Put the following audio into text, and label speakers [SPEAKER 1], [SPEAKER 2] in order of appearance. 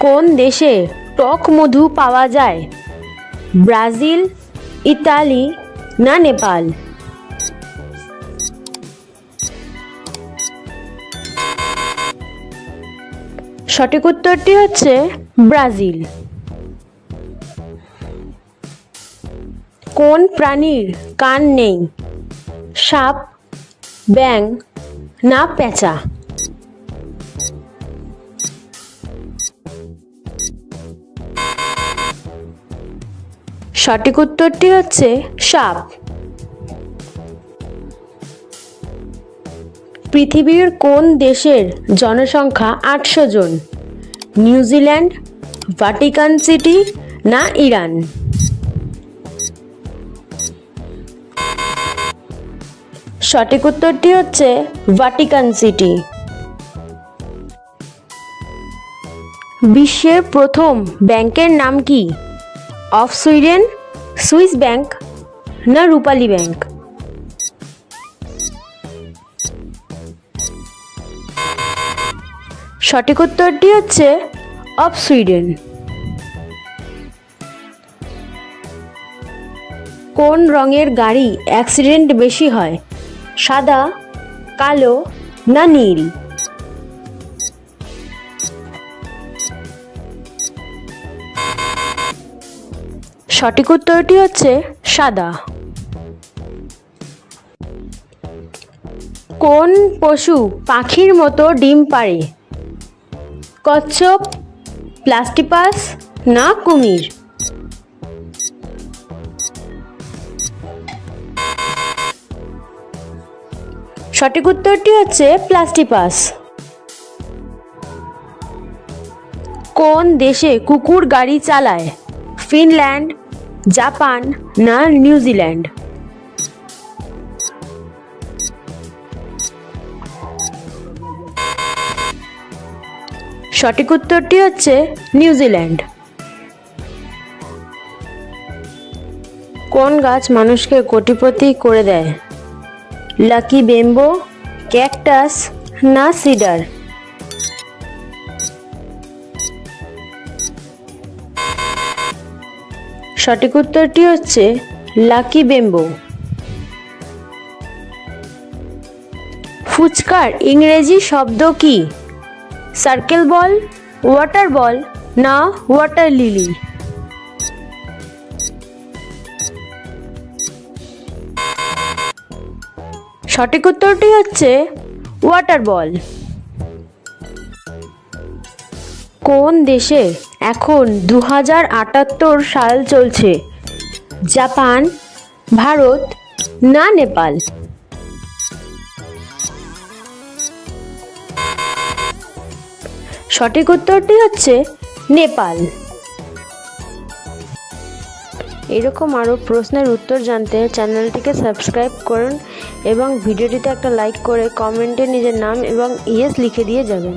[SPEAKER 1] কোন দেশে টক মধু পাওয়া যায়? ব্রাজিল, ইতালি না নেপাল? সঠিক উত্তরটি হচ্ছে ব্রাজিল। কোন প্রাণীর কান নেই? সাপ ব্যাং না পেঁচা সঠিক উত্তরটি হচ্ছে সাপ। পৃথিবীর কোন দেশের জনসংখ্যা আটশো জন? নিউজিল্যান্ড ভাটিকান সিটি না ইরান? সঠিক উত্তরটি হচ্ছে ভাটিকান সিটি। বিশ্বের প্রথম ব্যাংকের নাম কি? অফ সুইডেন, সুইস ব্যাংক, না রূপালী ব্যাংক? সঠিক উত্তরটি হচ্ছে অফ সুইডেন। কোন রঙের গাড়ি অ্যাক্সিডেন্ট বেশি হয়? সাদা, কালো, না নীল? সঠিক উত্তরটি হচ্ছে সাদা। কোন পশু পাখির মতো ডিম পাড়ে? কচ্ছপ, প্লাস্টিপাস না কুমির? সঠিক উত্তরটি হচ্ছে প্লাস্টিপাস। কোন দেশে কুকুর গাড়ি চালায়? ফিনল্যান্ড জাপান না নিউজিল্যান্ড? সঠিক উত্তরটি হচ্ছে নিউজিল্যান্ড। কোন গাছ মানুষকে কোটিপতি করে দেয়? লাকি বেম্বো, ক্যাকটাস না সিডার? সঠিক উত্তরটি হচ্ছে লাকি বেম্বো। ফুচকার ইংরেজি শব্দ কি? সার্কেল বল, ওয়াটার বল না ওয়াটার লিলি? সঠিক উত্তরটি হচ্ছে ওয়াটার বল। কোন দেশে এখন দু হাজার আটাত্তর সাল চলছে? জাপান, ভারত না নেপাল? সঠিক উত্তরটি হচ্ছে নেপাল। এরকম আরও প্রশ্নের উত্তর জানতে চ্যানেলটিকে সাবস্ক্রাইব করুন এবং ভিডিওটিতে একটা লাইক করে কমেন্টে নিজের নাম এবং ইয়েস লিখে দিয়ে যাবেন।